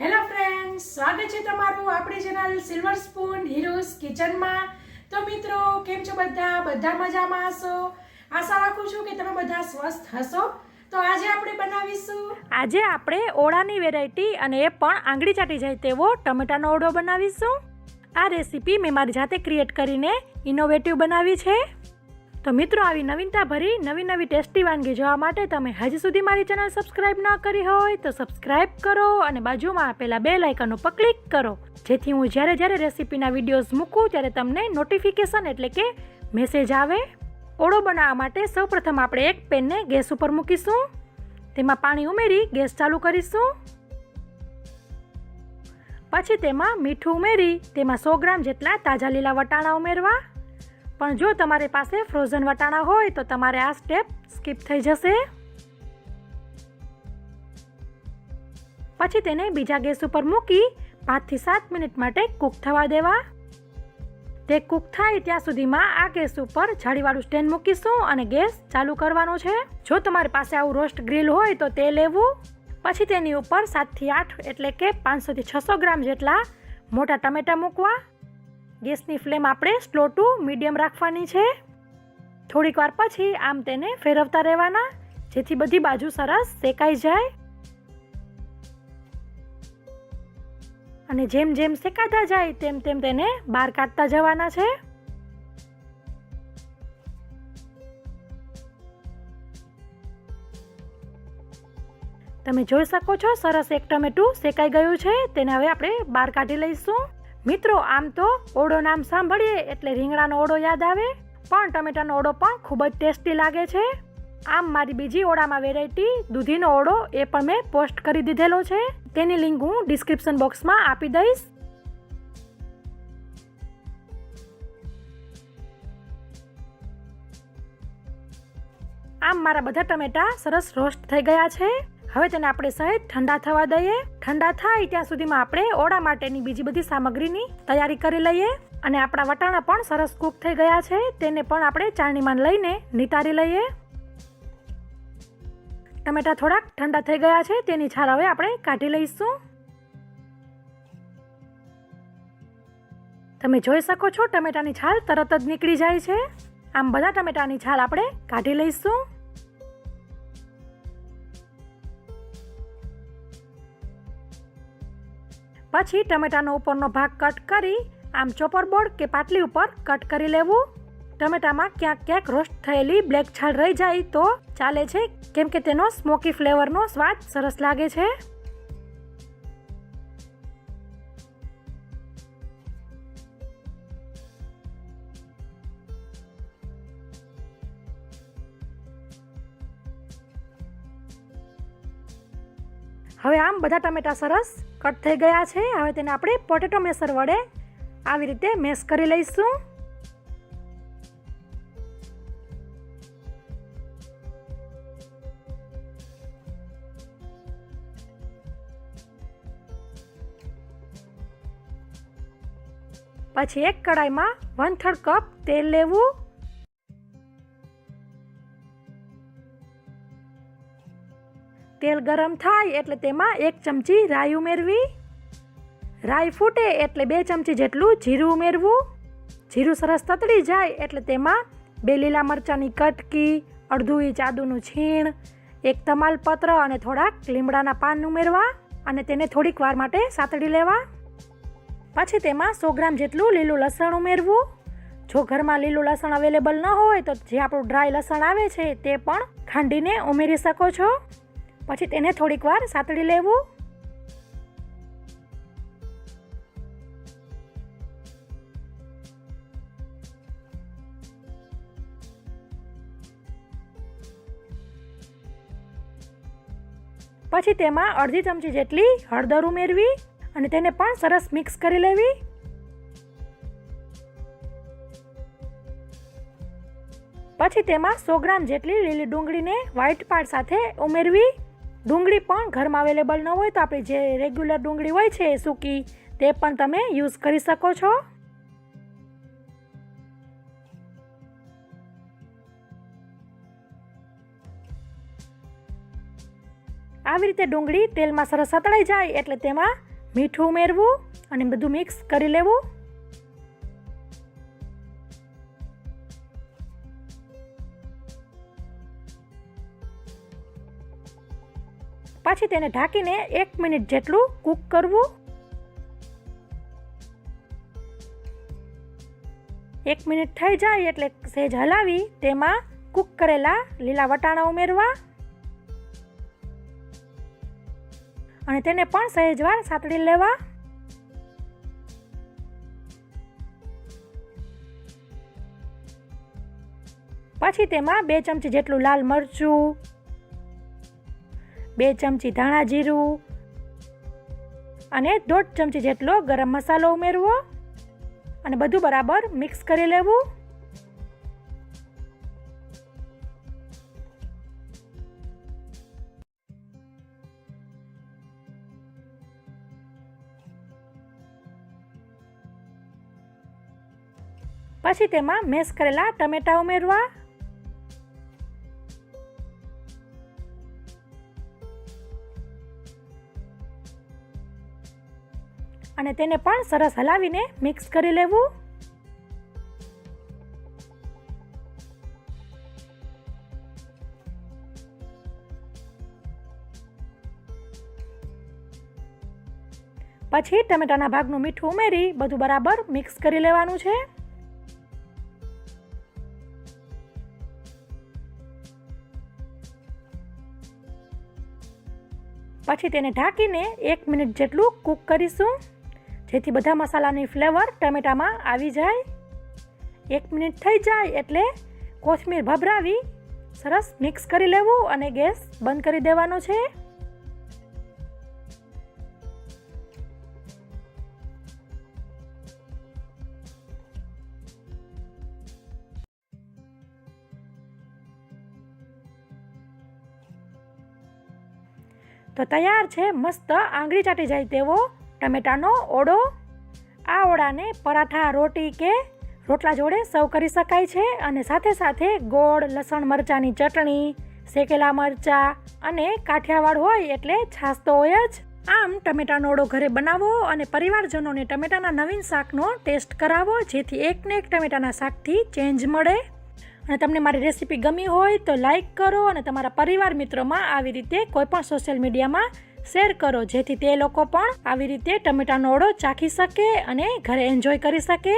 Hello friends સ્વાગત છે તમારું આપણી ચેનલ સિલ્વર સ્પૂન હીરોઝ કિચનમાં તો મિત્રો, કેમ છો બધા? બધા મજામાં હશો? આશા રાખું છું કે તમે બધા સ્વસ્થ હશો. તો આજે આપણે બનાવીશું આજે આપણે ઓળાની વેરાયટી અને એ પણ આંગળી ચાટી જાય તેવો ટમેટાનો ઓળો બનાવીશું. આ રેસીપી મેં મારી જાતે ક્રિએટ કરીને ઇનોવેટિવ બનાવી છે. તો મિત્રો, આવી નવીનતા ભરી નવી નવી ટેસ્ટી વાનગી જોવા માટે તમે હજી સુધી મારી ચેનલ સબસ્ક્રાઇબ ન કરી હોય તો સબસ્ક્રાઇબ કરો અને બાજુમાં આપેલા બે લાઇકન ઉપર ક્લિક કરો. જેથી હું જ્યારે જ્યારે રેસીપીના વિડીયોઝ મૂકું ત્યારે તમને નોટિફિકેશન એટલે કે મેસેજ આવે. ઓળો બનાવવા માટે સૌપ્રથમ આપણે એક પેનને ગેસ ઉપર મૂકીશું. તેમાં પાણી ઉમેરી ગેસ ચાલુ કરીશું. પછી તેમાં મીઠું ઉમેરી, તેમાં સો ગ્રામ જેટલા તાજા લીલા વટાણા ઉમેરવા. પણ જો તમારી પાસે ફ્રોઝન વટાણા હોય તો તમારે આ સ્ટેપ સ્કીપ થઈ જશે. પછી તેને બીજા ગેસ ઉપર મૂકી પાંચથી સાત મિનિટ માટે કૂક થવા દેવા. તે કૂક થાય ત્યાં સુધીમાં આ ગેસ ઉપર જાળીવાળું સ્ટેન્ડ મૂકીશું અને ગેસ ચાલુ કરવાનો છે. જો તમારી પાસે આવું રોસ્ટ ગ્રીલ હોય તો તે લેવું. પછી તેની ઉપર સાતથી આઠ એટલે કે પાંચસોથી છસો ગ્રામ જેટલા મોટા ટમેટા મૂકવા. ગેસની ફ્લેમ આપણે સ્લો ટુ મીડિયમ રાખવાની છે. થોડીક વાર પછી આમ તેને ફેરવતા રહેવાના, જેથી બધી બાજુ સરસ શેકાઈ જાય. અને જેમ જેમ શેકાતા જાય, તેમ તેમ તેને બહાર કાઢતા જવાના છે. તમે જોઈ શકો છો, સરસ એક ટમેટું શેકાઈ ગયું છે. તેને હવે આપણે બહાર કાઢી લઈશું. મિત્રો, આમ તો ઓળો નામ સાંભળીએ એટલે રીંગણાનો ઓળો યાદ આવે. પણ ટમેટાનો ઓળો પણ ખૂબ જ ટેસ્ટી લાગે છે. આમ મારી બીજી ઓળામાં વેરાયટી દૂધીનો ઓળો એ પણ મેં પોસ્ટ કરી દીધેલો છે. તેની લિંક હું ડિસ્ક્રિપ્શન બોક્સમાં આપી દઈશ. આમ મારા બધા ટમેટા સરસ રોસ્ટ થઈ ગયા છે. હવે તેને આપણે સહેજ ઠંડા થવા દઈએ. ઠંડા થાય ત્યાં સુધીમાં આપણે ઓળા માટેની બીજી બધી સામગ્રીની તૈયારી કરી લઈએ. અને આપણા વટાણા પણ સરસ કૂક થઈ ગયા છે. તેને પણ આપણે ચાળણીમાં લઈને નિતારી લઈએ. ટમેટા થોડાક ઠંડા થઈ ગયા છે. તેની છાલ હવે આપણે કાઢી લઈશું. તમે જોઈ શકો છો, ટમેટાની છાલ તરત જ નીકળી જાય છે. આમ બધા ટમેટાની છાલ આપણે કાઢી લઈશું. પછી ટમેટાનો ઉપરનો ભાગ કટ કરી, આમ ચોપર બોર્ડ કે પાટલી ઉપર કટ કરી લેવું. ટમેટામાં ક્યાંક ક્યાંક રોસ્ટ થયેલી બ્લેક છાલ રહી જાય તો ચાલે છે, કેમ કે તેનો સ્મોકી ફ્લેવરનો સ્વાદ સરસ લાગે છે. હવે આમ બધા ટમેટા સરસ કટ થઈ ગયા છે. હવે તેને આપણે પોટેટો મેસર વડે આવી રીતે મેશ કરી લઈશું. પછી એક કડાઈમાં વન થર્ડ કપ તેલ લેવું. તેલ ગરમ થાય એટલે તેમાં એક ચમચી રાઈ ઉમેરવી. રાઈ ફૂટે એટલે બે ચમચી જેટલું જીરું ઉમેરવું. જીરું સરસ તતડી જાય એટલે તેમાં બે લીલા મરચાંની કટકી, અડધું ઇંચ આદુનું છીણ, એક તમાલપત્ર અને થોડાક લીમડાના પાન ઉમેરવા અને તેને થોડીક વાર માટે સાતડી લેવા. પછી તેમાં સો ગ્રામ જેટલું લીલું લસણ ઉમેરવું. જો ઘરમાં લીલું લસણ અવેલેબલ ન હોય તો જે આપણું ડ્રાય લસણ આવે છે તે પણ ખાંડીને ઉમેરી શકો છો. પછી તેને થોડીક વાર સાતળી લેવું. પછી તેમાં અડધી ચમચી જેટલી હળદર ઉમેરવી અને તેને પણ સરસ મિક્સ કરી લેવી. પછી તેમાં સો ગ્રામ જેટલી લીલી ડુંગળીને વ્હાઈટ પાર્ટ સાથે ઉમેરવી. ડુંગળી પણ ઘરમાં અવેલેબલ ન હોય તો આપણે જે રેગ્યુલર ડુંગળી હોય છે સૂકી, તે પણ તમે યુઝ કરી શકો છો. આવી રીતે ડુંગળી તેલમાં સરસ સતળાઈ જાય એટલે તેમાં મીઠું ઉમેરવું અને બધું મિક્સ કરી લેવું. પછી તેને ઢાંકીને એક મિનિટ જેટલું કૂક કરવું. એક મિનિટ થઈ જાય એટલે સહેજ હલાવી તેમાં કૂક કરેલા લીલા વટાણા ઉમેરવા. અને તેને પણ સહેજવાર સાતડી લેવા. પછી તેમાં બે ચમચી જેટલું લાલ મરચું બે ચમચી ધાણા જીરું અને દોઢ ચમચી જેટલો ગરમ મસાલો ઉમેરવો અને બધું બરાબર મિક્સ કરી લેવું. પછી તેમાં મેશ કરેલા ટમેટા ઉમેરવા. અને તેને પણ સરસ હલાવીને મિક્સ કરી લેવું. પછી ટમેટાના ભાગનું મીઠું ઉમેરી બધું બરાબર મિક્સ કરી લેવાનું છે. પછી તેને ઢાંકીને એક મિનિટ જેટલું કૂક કરીશું. જેથી બધા મસાલાની ફ્લેવર ટમેટામાં આવી જાય. એક મિનિટ થઈ જાય એટલે કોથમીર ભભરાવી સરસ મિક્સ કરી લેવું અને ગેસ બંધ કરી દેવાનો છે. તો તૈયાર છે, મસ્ત આંગળી ચાટી જાય તેવો. ટમેટાનો ઓળો, આ ઓળાને પરાઠા, રોટી કે રોટલા જોડે સર્વ કરી શકાય છે અને સાથે સાથે ગોળ, લસણ મરચાંની ચટણી, શેકેલા મરચાં અને કાઠિયાવાડ હોય એટલે છાશ તો હોય જ. આમ ટમેટાનો ઓળો ઘરે બનાવો અને પરિવારજનોને ટમેટાના નવીન શાકનો ટેસ્ટ કરાવો, જેથી એકને એક ટમેટાના શાકથી ચેન્જ મળે. અને તમને મારી રેસીપી ગમી હોય તો લાઈક કરો અને તમારા પરિવાર મિત્રોમાં આવી રીતે કોઈપણ સોશિયલ મીડિયામાં શેર કરો, જેથી તે લોકો પણ આવી રીતે ટમેટાનો ઓળો ચાખી શકે અને ઘરે એન્જોય કરી શકે.